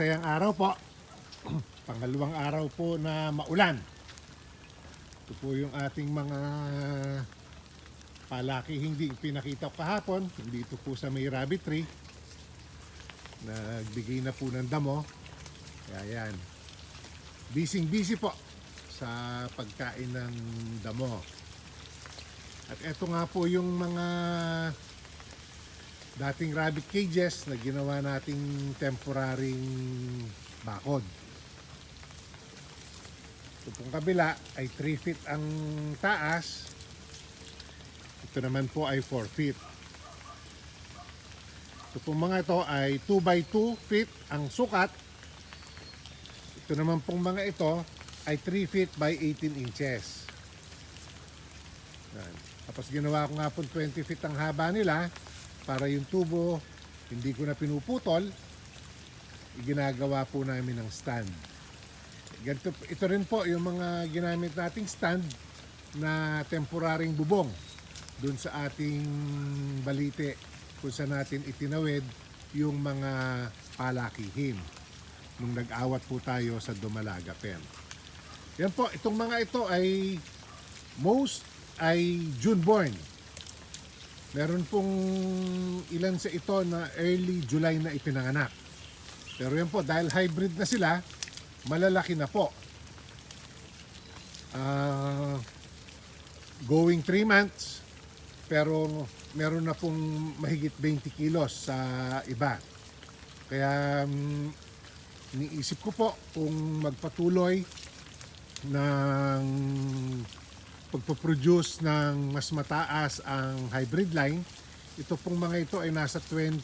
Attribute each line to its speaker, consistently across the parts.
Speaker 1: masayang araw po. Pangalawang araw po na maulan. Ito po yung ating mga palaki hindi pinakita ko kahapon. Dito po sa may rabbit tree. Nagbigay na po ng damo. Kaya yan. Busy busy po sa pagkain ng damo. At eto nga po yung mga dating rabbit cages na ginawa nating temporaring bakod. Ito pong kabila ay 3 feet ang taas. Ito naman po ay 4 feet. Ito pong mga ito ay 2 by 2 feet ang sukat. Ito naman pong mga ito ay 3 feet by 18 inches. Yan. Tapos ginawa ko nga po 20 feet ang haba nila para yung tubo hindi ko na pinuputol ginagawa po namin ng stand Ganito, ito rin po yung mga ginamit nating stand na temporaring bubong dun sa ating balite kung saan natin itinawid yung mga palakihin nung nag-awat po tayo sa Dumalaga Pen. Yan po, itong mga ito ay most ay June born. Meron pong ilan sa ito na early July na ipinanganak. Pero yan po, dahil hybrid na sila, malalaki na po. Ah, going 3 months, pero meron na pong mahigit 20 kilos sa iba. Kaya mm, niisip ko po kung magpatuloy ng pagpo-produce ng mas mataas ang hybrid line. Ito pong mga ito ay nasa 20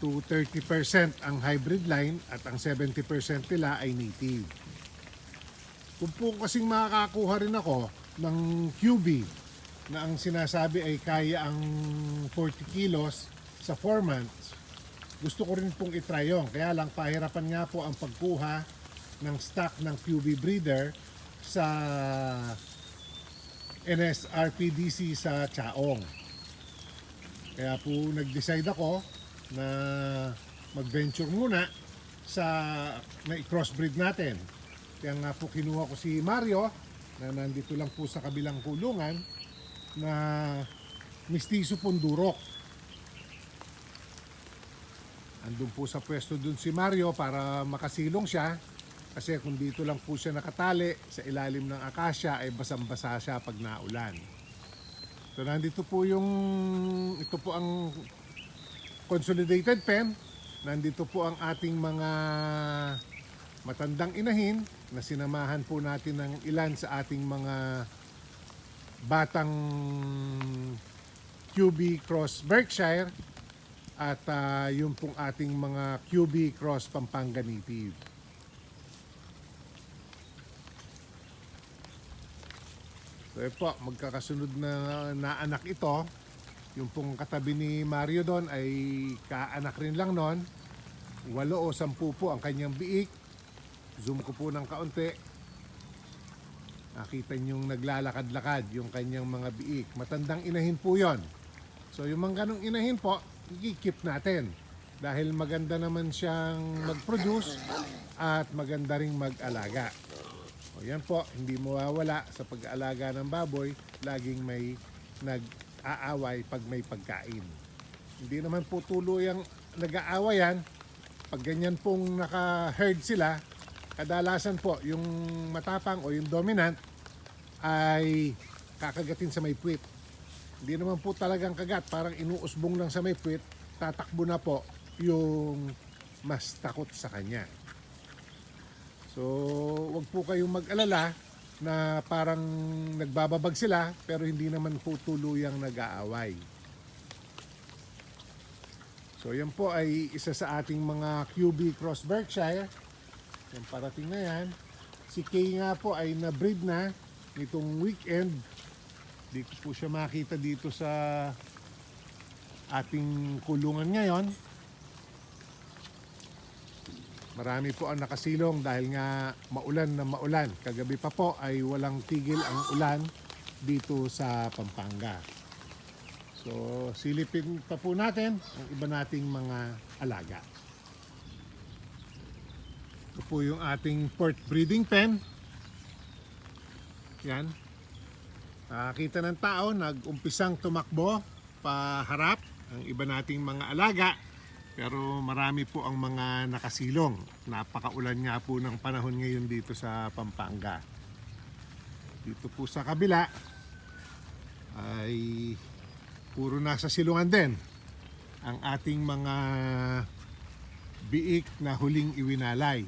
Speaker 1: to 30% ang hybrid line at ang 70% nila ay native. Kung po kasing makakakuha rin ako ng QB na ang sinasabi ay kaya ang 40 kilos sa 4 months, gusto ko rin pong itry yun. Kaya lang pahirapan nga po ang pagkuha ng stock ng QB breeder sa NSRPDC sa Chaong. Kaya po nag-decide ako na mag-venture muna sa na i-crossbreed natin. Kaya nga po kinuha ko si Mario na nandito lang po sa kabilang kulungan na mistiso pundurok. Andun po sa pwesto dun si Mario para makasilong siya kasi kung dito lang po siya nakatali sa ilalim ng akasya ay basang-basa siya pag naulan. So nandito po yung ito po ang consolidated pen. Nandito po ang ating mga matandang inahin na sinamahan po natin ng ilan sa ating mga batang QB Cross Berkshire at ah, yung pong ating mga QB Cross Pampanga Native. So yun po, magkakasunod na naanak ito. Yung pong katabi ni Mario doon ay kaanak rin lang noon. Walo o sampu po ang kanyang biik. Zoom ko po ng kaunti. Nakita niyong naglalakad-lakad yung kanyang mga biik. Matandang inahin po yon. So yung mga ganong inahin po, i-keep natin. Dahil maganda naman siyang mag-produce at maganda ring mag-alaga. O yan po, hindi mawawala sa pag-aalaga ng baboy, laging may nag-aaway pag may pagkain. Hindi naman po tuluyang nag-aaway yan. Pag ganyan pong naka-herd sila, kadalasan po yung matapang o yung dominant ay kakagatin sa may puwit. Hindi naman po talagang kagat, parang inuusbong lang sa may puwit, tatakbo na po yung mas takot sa kanya. So, wag po kayong mag-alala na parang nagbababag sila pero hindi naman po tuluyang nag-aaway. So, yan po ay isa sa ating mga QB Cross Berkshire. Yung parating na yan. Si Kay nga po ay na-breed na nitong weekend. Di ko po siya makita dito sa ating kulungan ngayon. Marami po ang nakasilong dahil nga maulan na maulan. Kagabi pa po ay walang tigil ang ulan dito sa Pampanga. So silipin pa po natin ang iba nating mga alaga. Ito po yung ating port breeding pen. Yan. Nakakita ng tao, nag-umpisang tumakbo paharap ang iba nating mga alaga. Pero marami po ang mga nakasilong. Napakaulan nga po ng panahon ngayon dito sa Pampanga. Dito po sa kabila ay puro nasa silungan din ang ating mga biik na huling iwinalay.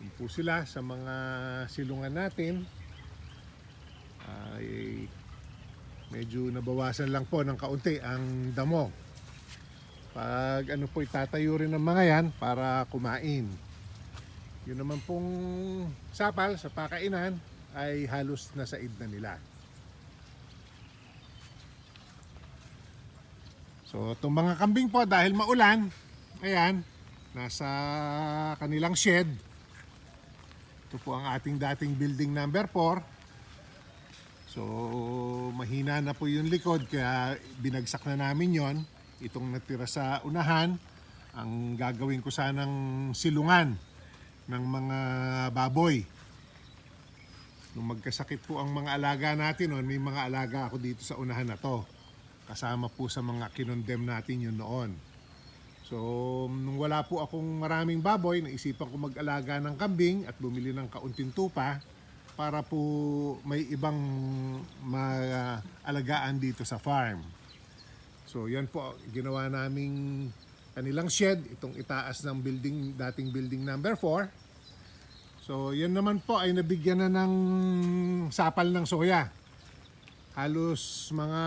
Speaker 1: Yun po sila sa mga silungan natin ay medyo nabawasan lang po ng kaunti ang damo. Pag ano po itatayo rin ng mga yan para kumain. Yun naman pong sapal sa pakainan ay halos nasa id na nila. So itong mga kambing po dahil maulan, ayan, nasa kanilang shed. Ito po ang ating dating building number 4. So mahina na po yung likod kaya binagsak na namin yon. Itong natira sa unahan, ang gagawin ko sanang silungan ng mga baboy. Nung magkasakit po ang mga alaga natin, noon, may mga alaga ako dito sa unahan na to. Kasama po sa mga kinondem natin yun noon. So, nung wala po akong maraming baboy, naisipan ko mag-alaga ng kambing at bumili ng kaunting tupa para po may ibang maalagaan dito sa farm. So, yan po, ginawa naming kanilang shed, itong itaas ng building, dating building number 4. So, yan naman po ay nabigyan na ng sapal ng soya. Halos mga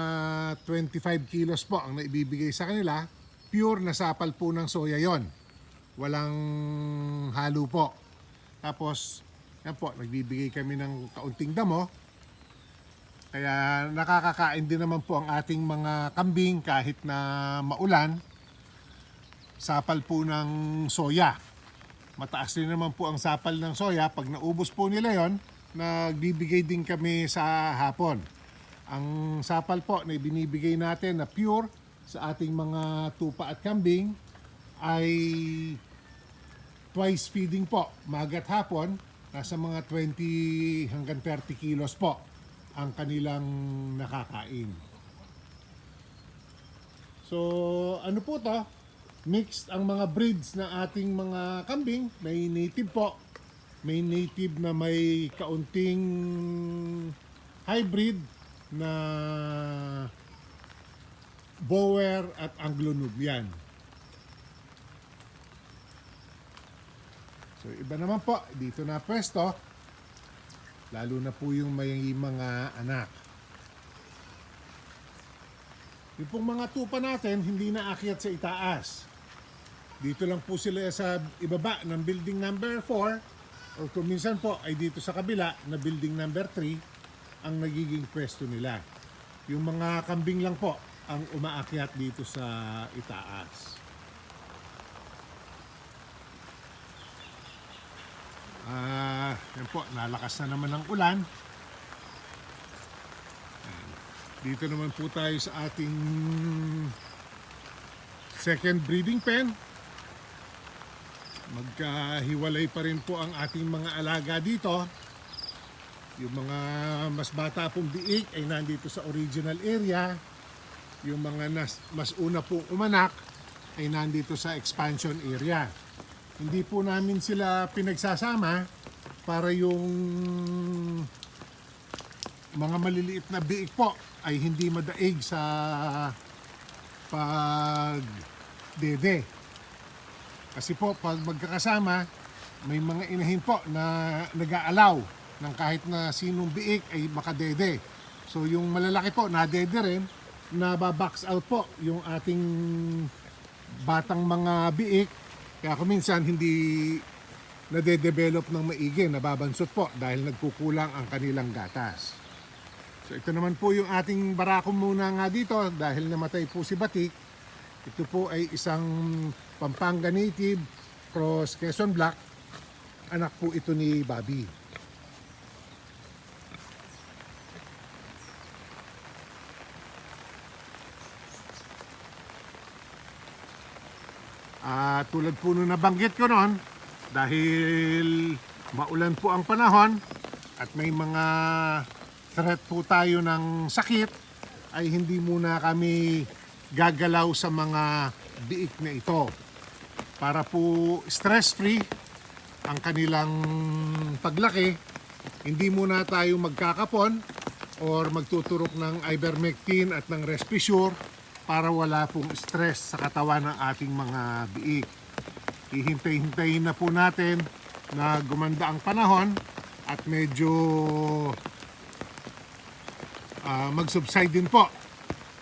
Speaker 1: 25 kilos po ang naibibigay sa kanila. Pure na sapal po ng soya yon. Walang halo po. Tapos, yan po, nagbibigay kami ng kaunting damo. Kaya nakakakain din naman po ang ating mga kambing kahit na maulan. Sapal po ng soya. Mataas din naman po ang sapal ng soya. Pag naubos po nila yon, nagbibigay din kami sa hapon. Ang sapal po na binibigay natin na pure sa ating mga tupa at kambing ay twice feeding po, magat hapon, nasa mga 20 hanggang 30 kilos po ang kanilang nakakain. So, ano po to? Mixed ang mga breeds na ating mga kambing. May native po. May native na may kaunting hybrid na Bower at Anglo-Nubian. So iba naman po, dito na pwesto, lalo na po yung may mga anak. Yung pong mga tupa natin, hindi na akyat sa itaas. Dito lang po sila sa ibaba ng building number 4 o kung minsan po ay dito sa kabila na building number 3 ang nagiging pwesto nila. Yung mga kambing lang po ang umaakyat dito sa itaas. Ah, yan po, nalakas na naman ang ulan. Dito naman po tayo sa ating second breeding pen. Magkahiwalay pa rin po ang ating mga alaga dito. Yung mga mas bata pong biik ay nandito sa original area. Yung mga nas, mas una pong umanak ay nandito sa expansion area. Hindi po namin sila pinagsasama para yung mga maliliit na biik po ay hindi madaig sa pag dede. Kasi po pag magkakasama, may mga inahin po na nag-aalaw ng kahit na sinong biik ay makadede. So yung malalaki po, nadede rin, nababox out po yung ating batang mga biik. Kaya kung minsan hindi nade-develop ng maigi, nababansot po dahil nagkukulang ang kanilang gatas. So ito naman po yung ating barako muna nga dito dahil namatay po si Batik. Ito po ay isang Pampanga native cross Quezon Black. Anak po ito ni Bobby. Ah, tulad po nung nabanggit ko noon, dahil maulan po ang panahon at may mga threat po tayo ng sakit, ay hindi muna kami gagalaw sa mga biik na ito. Para po stress-free ang kanilang paglaki, hindi muna tayo magkakapon or magtuturok ng ivermectin at ng Respisure para wala pong stress sa katawan ng ating mga biik. Hihintay-hintayin na po natin na gumanda ang panahon at medyo ah, mag-subside din po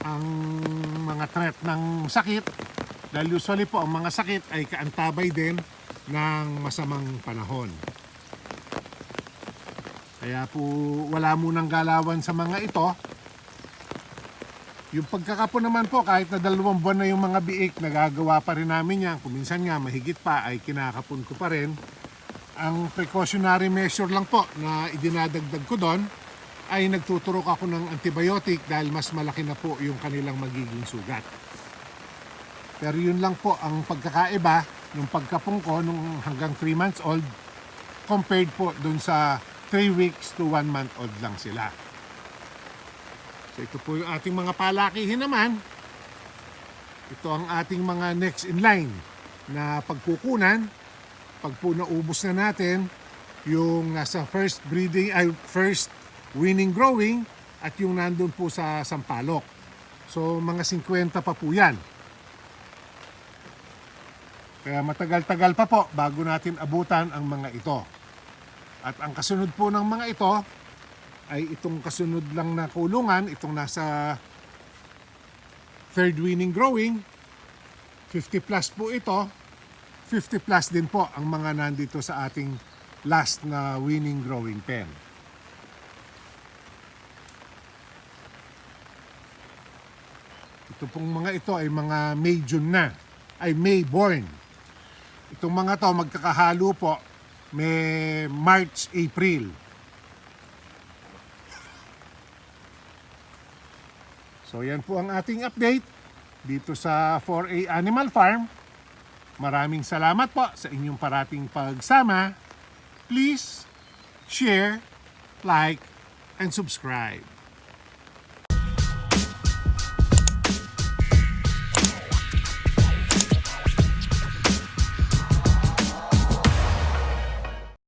Speaker 1: ang mga threat ng sakit dahil usually po ang mga sakit ay kaantabay din ng masamang panahon. Kaya po wala munang galawan sa mga ito. Yung pagkakapon naman po, kahit na dalawang buwan na yung mga biik, nagagawa pa rin namin yan. Kung minsan nga mahigit pa ay kinakapon ko pa rin. Ang precautionary measure lang po na idinadagdag ko doon ay nagtuturok ako ng antibiotic dahil mas malaki na po yung kanilang magiging sugat. Pero yun lang po ang pagkakaiba nung pagkapong ko nung hanggang 3 months old compared po dun sa 3 weeks to 1 month old lang sila. So ito po yung ating mga palakihin naman. Ito ang ating mga next in line na pagkukunan. Pag po naubos na natin yung nasa first breeding, ay first winning growing at yung nandun po sa Sampalok. So mga 50 pa po yan. Kaya matagal-tagal pa po bago natin abutan ang mga ito. At ang kasunod po ng mga ito ay itong kasunod lang na kulungan, itong nasa third winning growing. 50 plus po ito. 50 plus din po ang mga nandito sa ating last na winning growing pen. Ito pong mga ito ay mga May June na, ay May born. Itong mga to magkakahalo po may March, April. So yan po ang ating update dito sa 4A Animal Farm. Maraming salamat po sa inyong parating pagsama. Please share, like, and subscribe.